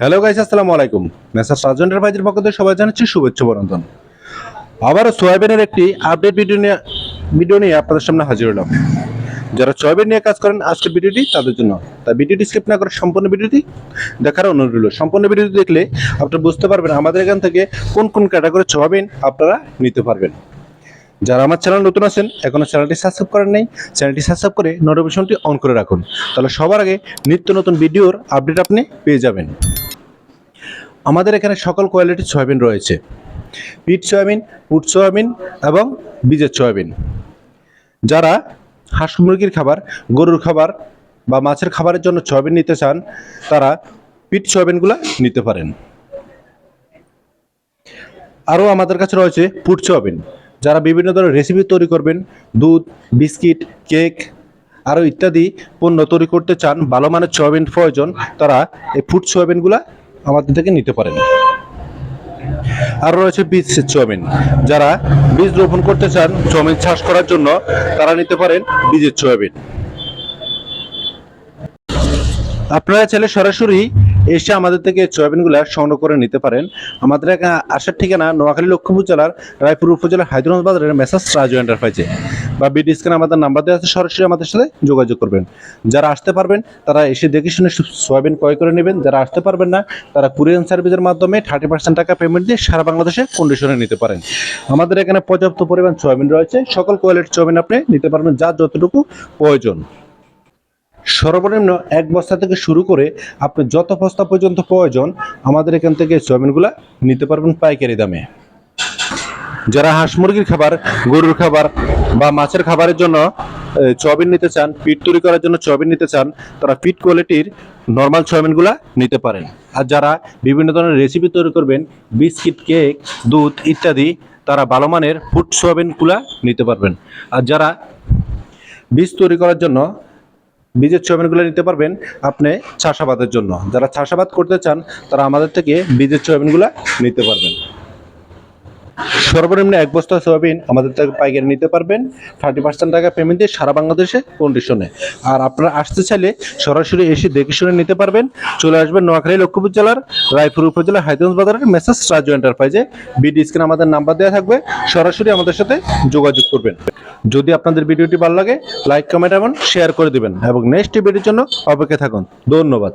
Hello guys আসসালামু আলাইকুম। মেসার সার্জেন্টের ভাইদের পক্ষ থেকে সবাই জানাচ্ছি শুভেচ্ছা বরন্তন আবারও সোয়াবিনের একটি আপডেট ভিডিও নিয়ে ভিডিও নিয়ে আপনাদের সামনে হাজির হলাম। যারা সয়াবিন নিয়ে কাজ করেন, আজকের ভিডিওটি তাদের জন্য। তাই ভিডিওটি স্কিপ না করে সম্পূর্ণ ভিডিওটি দেখার অনুরোধ রইল। সম্পূর্ণ ভিডিওটি দেখলে আপনারা বুঝতে পারবেন আমাদের এখান থেকে কোন কোন ক্যাটাগরি সয়াবিন আপনারা নিতে পারবেন। যারা আমার চ্যানেল নতুন আছেন, এখনও চ্যানেলটি সাবস্ক্রাইব করেন নাই চ্যানেলটি সাবস্ক্রাইব করে নোটিফিকেশনটি অন করে রাখুন। তাহলে সবার আগে নিত্য নতুন ভিডিওর আপডেট আপনি পেয়ে যাবেন। আমাদের এখানে সকল কোয়ালিটির সয়াবিন রয়েছে। পিট সয়াবিন, পুট সয়াবিন এবং বীজের সয়াবিন। যারা হাঁস মুরগির খাবার, গরুর খাবার বা মাছের খাবারের জন্য সয়াবিন নিতে চান, তারা পিট সয়াবিনগুলো নিতে পারেন। আরও আমাদের কাছে রয়েছে ফুড সয়াবিন। যারা বিভিন্ন ধরনের রেসিপি তৈরি করবেন, দুধ, বিস্কিট, কেক আরও ইত্যাদি পণ্য তৈরি করতে চান, ভালো মানের সয়াবিন প্রয়োজন, তারা এই ফুড সয়াবিনগুলা আমাদের থেকে নিতে পারেন। আর রয়েছে বীজ সয়াবিন যারা বীজ রোপণ করতে চান জমি চাষ করার জন্য তারা নিতে পারেন বীজের সয়াবিন আপনারা চাইলে সরাসরি এসে আমাদের থেকে সয়াবিনগুলো সংগ্রহ করে নিতে পারেন। আমাদের আসার ঠিকানা নোয়াখালী লক্ষ্মীপুর জেলার রায়পুর উপজেলার হায়দ্রাবাদ বাজারের মেসাজ রাজু এন্টারপ্রাইজে বা বিডি স্ক্যান আমাদের নাম্বার দেওয়া আছে, সরাসরি আমাদের সাথে যোগাযোগ করবেন। যারা আসতে পারবেন, তারা এসে দেখে শুনে সয়াবিন ক্রয় করে নেবেন। যারা আসতে পারবেন না, তারা কুরিয়ান সার্ভিসের মাধ্যমে থার্টি পার্সেন্ট টাকা পেমেন্ট দিয়ে সারা বাংলাদেশে কন্ডিশনে নিতে পারেন। আমাদের এখানে পর্যাপ্ত পরিমাণ সয়াবিন রয়েছে। সকল কোয়ালিটির সয়াবিন আপনি নিতে পারবেন যার যতটুকু প্রয়োজন। সর্বনিম্ন এক বস্তা থেকে শুরু করে আপনি যত বস্তা পর্যন্ত প্রয়োজন, আমাদের এখান থেকে সয়াবিনগুলা নিতে পারবেন পাইকারি দামে। যারা হাঁস মুরগির খাবার, গরুর খাবার বা মাছের খাবারের জন্য সয়াবিন নিতে চান পিট তৈরি করার জন্য সয়াবিন নিতে চান, তারা পিট কোয়ালিটির নর্মাল সয়াবিনগুলা নিতে পারেন। আর যারা বিভিন্ন ধরনের রেসিপি তৈরি করবেন, বিস্কিট, কেক, দুধ ইত্যাদি, তারা ভালো মানের ফুড সয়াবিনগুলা নিতে পারবেন। আর যারা বীজ তৈরি করার জন্য, বীজের সয়াবিনগুলো নিতে পারবেন আপনি চাষাবাদের জন্য। যারা চাষাবাদ করতে চান, তারা আমাদের থেকে বীজের সয়াবিনগুলো নিতে পারবেন। সর্বনিম্ন এক বস্তা সয়াবিন আমাদের থেকে পাইকারি নিতে পারবেন। থার্টি পার্সেন্ট টাকা পেমেন্ট দিয়ে সারা বাংলাদেশে কন্ডিশনে আর আপনারা আসতে চাইলে সরাসরি এসে দেখে শুনে নিতে পারবেন। চলে আসবেন নোয়াখালী লক্ষ্মীপুর জেলার রায়পুর উপজেলার হায়দ্রাবাদ বাজারের মেসাজ রাজু এন্টারপ্রাইজে বিডি স্ক্রিন আমাদের নাম্বার দেওয়া থাকবে। সরাসরি আমাদের সাথে যোগাযোগ করবেন। যদি আপনাদের ভিডিওটি ভালো লাগে লাইক কমেন্ট এবং শেয়ার করে দিবেন। এবং নেক্সট ভিডিওর জন্য অপেক্ষা থাকুন। ধন্যবাদ।